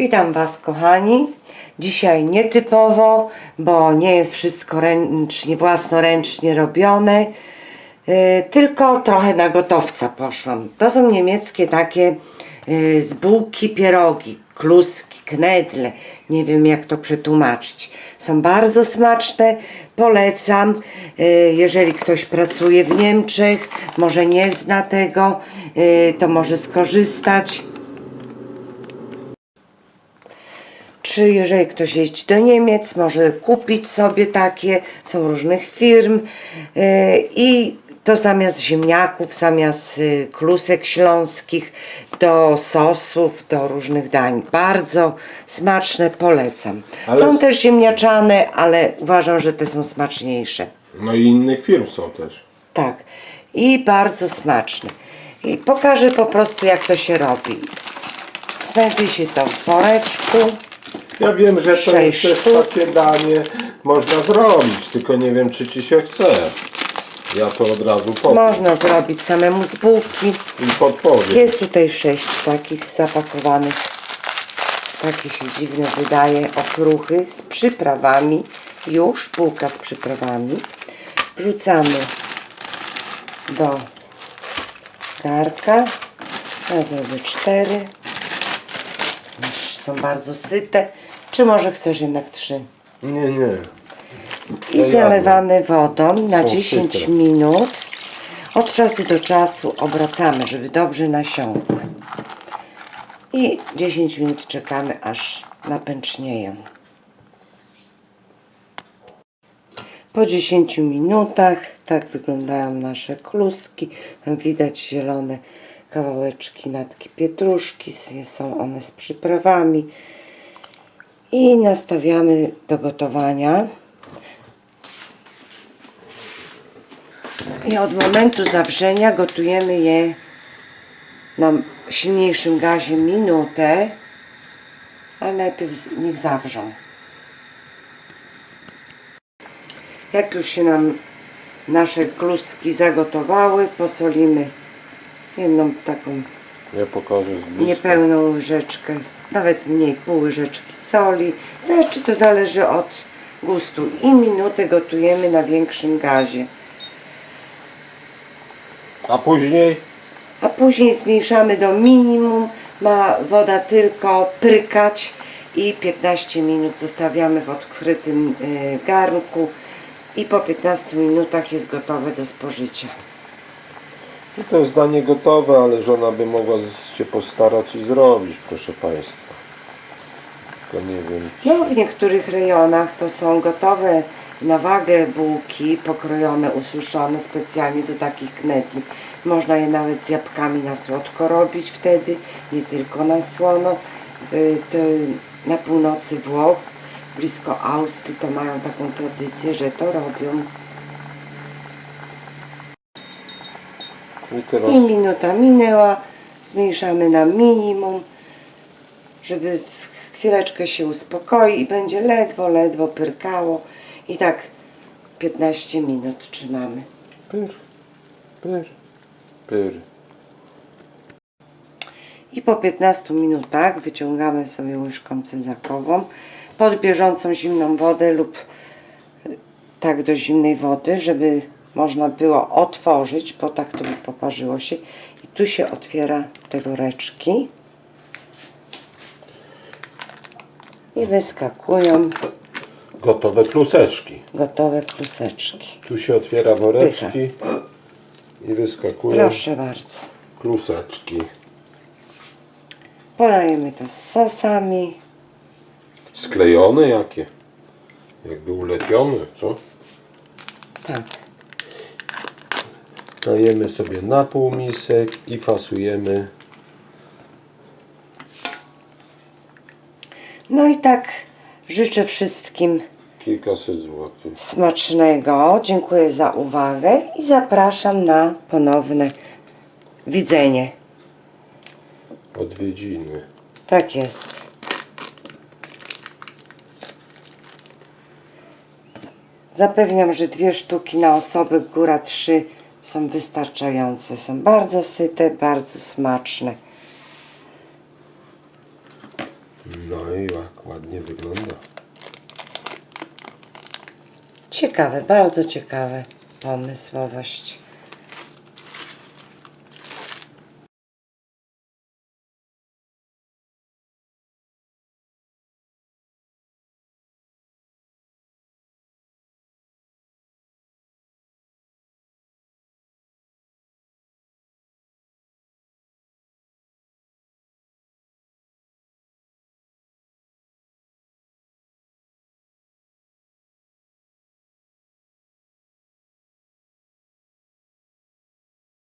Witam Was, kochani. Dzisiaj nietypowo, bo nie jest wszystko ręcznie, własnoręcznie robione, yy, tylko trochę na gotowca poszłam. To są niemieckie takie yy, z bułki pierogi, kluski, knedle, nie wiem jak to przetłumaczyć. Są bardzo smaczne, polecam. Yy, Jeżeli ktoś pracuje w Niemczech, może nie zna tego, yy, to może skorzystać. Czy jeżeli ktoś jeździ do Niemiec, może kupić sobie takie, są różnych firm yy, i to zamiast ziemniaków, zamiast y, klusek śląskich, do sosów, do różnych dań. Bardzo smaczne, polecam. Ale- Są też ziemniaczane, ale uważam, że te są smaczniejsze. No i innych firm są też. Tak. I bardzo smaczne. I pokażę po prostu jak to się robi. Znajduje się to w woreczku. Ja wiem, że to Sześć jest sztuk. też takie danie można zrobić, tylko nie wiem czy ci się chce. Ja to od razu powiem Można zrobić samemu z bułki. i podpowiem. Jest tutaj sześć takich zapakowanych. Takie się dziwne wydaje okruchy z przyprawami. Już bułka z przyprawami. Wrzucamy do garka. Ja zrobię cztery. Już są bardzo syte. Czy może chcesz jednak trzy? Nie, nie. I zalewamy wodą na Są 10 syte. minut. Od czasu do czasu obracamy, żeby dobrze nasiąkły. I 10 minut czekamy, aż napęcznieją. Po 10 minutach tak wyglądają nasze kluski. Tam widać zielone kawałeczki natki pietruszki. Są one z przyprawami. I nastawiamy do gotowania. I od momentu zawrzenia gotujemy je na silniejszym gazie minutę, a najpierw niech zawrzą. Jak już się nam nasze kluski zagotowały, posolimy jedną taką Ja pokażę z bliska. niepełną łyżeczkę, nawet mniej, pół łyżeczki soli. Znaczy to zależy od gustu. I minutę gotujemy na większym gazie. A później a później zmniejszamy do minimum. Ma woda tylko prykać i 15 minut zostawiamy w odkrytym y, garnku i po 15 minutach jest gotowe do spożycia. No to jest danie gotowe, ale żona by mogła się postarać i zrobić, proszę Państwa. Tylko nie wiem. No, w niektórych rejonach to są gotowe na wagę bułki, pokrojone, ususzone specjalnie do takich knedli. Można je nawet z jabłkami na słodko robić wtedy, nie tylko na słono. Y, na północy Włoch, blisko Austrii, to mają taką tradycję, że to robią. I teraz I minuta minęła, zmniejszamy na minimum, żeby chwileczkę się uspokoi i będzie ledwo, ledwo pyrkało. I tak 15 minut trzymamy. pyr, pyr, pyr. I po 15 minutach wyciągamy sobie łyżką cezakową pod bieżącą zimną wodę lub tak do zimnej wody, żeby można było otworzyć, bo tak to by poparzyło się. I tu się otwiera te woreczki. I wyskakują Gotowe kluseczki. gotowe kluseczki. Tu się otwiera woreczki i wyskakują Proszę bardzo. kluseczki. Podajemy to z sosami. Sklejone jakie? Jakby ulepione, co? Tak. Dajemy sobie na pół misek i fasujemy. No i tak życzę wszystkim Kilkaset złotych. smacznego. Dziękuję za uwagę i zapraszam na ponowne widzenie. Odwiedziny. Tak jest. Zapewniam, że dwie sztuki na osobę, góra trzy są wystarczające. Są bardzo syte, bardzo smaczne. No i jak ładnie wygląda. Ciekawe, bardzo ciekawe pomysłowość.